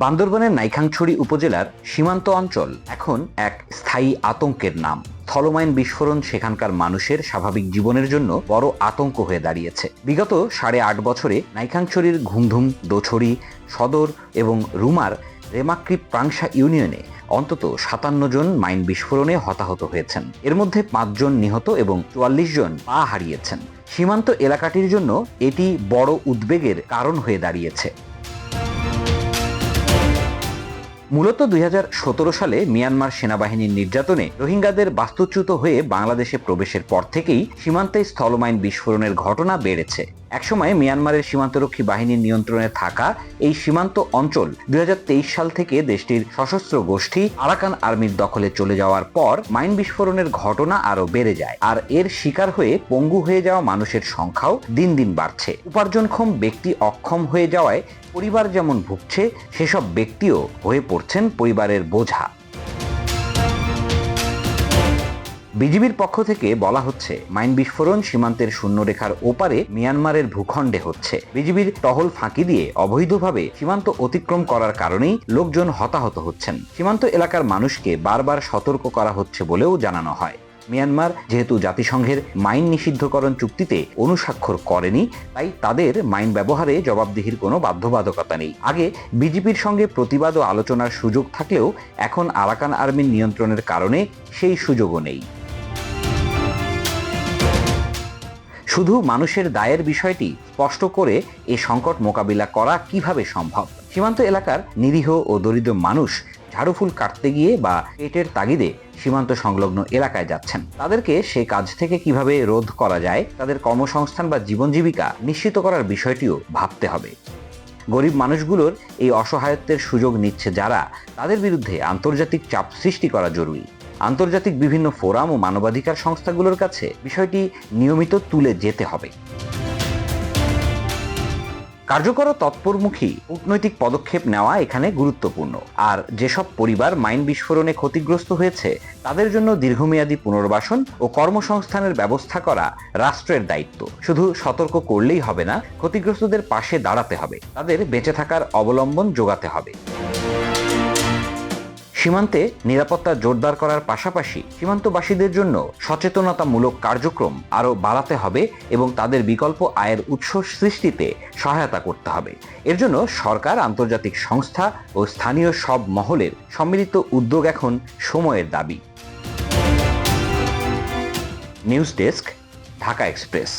বান্দরবানের নাইখাংছড়ি উপজেলার সীমান্ত অঞ্চল এখন এক স্থায়ী আতঙ্কের নাম। স্থলমাইন বিস্ফোরণ সেখানকার মানুষের স্বাভাবিক জীবনের জন্য বড় আতঙ্ক হয়ে দাঁড়িয়েছে। বিগত সাড়ে আট বছরে নাইখাংছড়ির ঘুমধুম, দোছড়ি, সদর এবং রুমার রেমাক্রি প্রাংশা ইউনিয়নে অন্তত সাতান্ন জন মাইন বিস্ফোরণে হতাহত হয়েছেন। এর মধ্যে পাঁচজন নিহত এবং চুয়াল্লিশ জন পা হারিয়েছেন। সীমান্ত এলাকাটির জন্য এটি বড় উদ্বেগের কারণ হয়ে দাঁড়িয়েছে। মূলত দুই হাজার সতেরো সালে মিয়ানমার সেনাবাহিনীর নির্যাতনে রোহিঙ্গাদের বাস্তুচ্যুত হয়ে বাংলাদেশে প্রবেশের পর থেকেই সীমান্তে স্থলমাইন বিস্ফোরণের ঘটনা বেড়েছে। একসময় মিয়ানমারের সীমান্তরক্ষী বাহিনীর নিয়ন্ত্রণে থাকা এই সীমান্ত অঞ্চল দুই হাজার তেইশ সাল থেকে দেশটির সশস্ত্র গোষ্ঠী আরাকান আর্মির দখলে চলে যাওয়ার পর মাইন বিস্ফোরণের ঘটনা আরও বেড়ে যায়। আর এর শিকার হয়ে পঙ্গু হয়ে যাওয়া মানুষের সংখ্যাও দিন দিন বাড়ছে। উপার্জনক্ষম ব্যক্তি অক্ষম হয়ে যাওয়ায় পরিবার যেমন ভুগছে, সেসব ব্যক্তিও হয়ে পড়ছেন পরিবারের বোঝা। বিজিবির পক্ষ থেকে বলা হচ্ছে, মাইন বিস্ফোরণ সীমান্তের শূন্যরেখার ওপারে মিয়ানমারের ভূখণ্ডে হচ্ছে। বিজিবির টহল ফাঁকি দিয়ে অবৈধভাবে সীমান্ত অতিক্রম করার কারণেই লোকজন হতাহত হচ্ছেন। সীমান্ত এলাকার মানুষকে বারবার সতর্ক করা হচ্ছে বলেও জানানো হয়। মিয়ানমার যেহেতু জাতিসংঘের মাইন নিষিদ্ধকরণ চুক্তিতে অনুস্বাক্ষর করেনি, তাই তাদের মাইন ব্যবহারে জবাবদিহির কোনো বাধ্যবাধকতা নেই। আগে বিজেপির সঙ্গে প্রতিবাদ ও আলোচনার সুযোগ থাকলেও এখন আরাকান আর্মির নিয়ন্ত্রণের কারণে সেই সুযোগও নেই। শুধু মানুষের দায়ের বিষয়টি স্পষ্ট করে এ সংকট মোকাবিলা করা কীভাবে সম্ভব? সীমান্ত এলাকার নিরীহ ও দরিদ্র মানুষ ঝাড়ুফুল কাটতে গিয়ে বা পেটের তাগিদে সীমান্ত সংলগ্ন এলাকায় যাচ্ছেন। তাদেরকে সে কাজ থেকে কীভাবে রোধ করা যায়, তাদের কর্মসংস্থান বা জীবন জীবিকা নিশ্চিত করার বিষয়টিও ভাবতে হবে। গরিব মানুষগুলোর এই অসহায়ত্বের সুযোগ নিচ্ছে যারা, তাদের বিরুদ্ধে আন্তর্জাতিক চাপ সৃষ্টি করা জরুরি। আন্তর্জাতিক বিভিন্ন ফোরাম ও মানবাধিকার সংস্থাগুলোর কাছে বিষয়টি নিয়মিত তুলে যেতে হবে। কার্যকর তৎপরমুখী কূটনৈতিক পদক্ষেপ নেওয়া এখানে গুরুত্বপূর্ণ। আর যেসব পরিবার মাইন বিস্ফোরণে ক্ষতিগ্রস্ত হয়েছে, তাদের জন্য দীর্ঘমেয়াদী পুনর্বাসন ও কর্মসংস্থানের ব্যবস্থা করা রাষ্ট্রের দায়িত্ব। শুধু সতর্ক করলেই হবে না, ক্ষতিগ্রস্তদের পাশে দাঁড়াতে হবে। তাদের বেঁচে থাকার অবলম্বন যোগাতে হবে। সীমান্তে নিরাপত্তা জোরদার করার পাশাপাশি সীমান্তবাসীদের জন্য সচেতনতামূলক কার্যক্রম আরও বাড়াতে হবে এবং তাদের বিকল্প আয়ের উৎস সৃষ্টিতে সহায়তা করতে হবে। এর জন্য সরকার, আন্তর্জাতিক সংস্থা ও স্থানীয় সব মহলের সম্মিলিত উদ্যোগ এখন সময়ের দাবি। News desk, Dhaka express.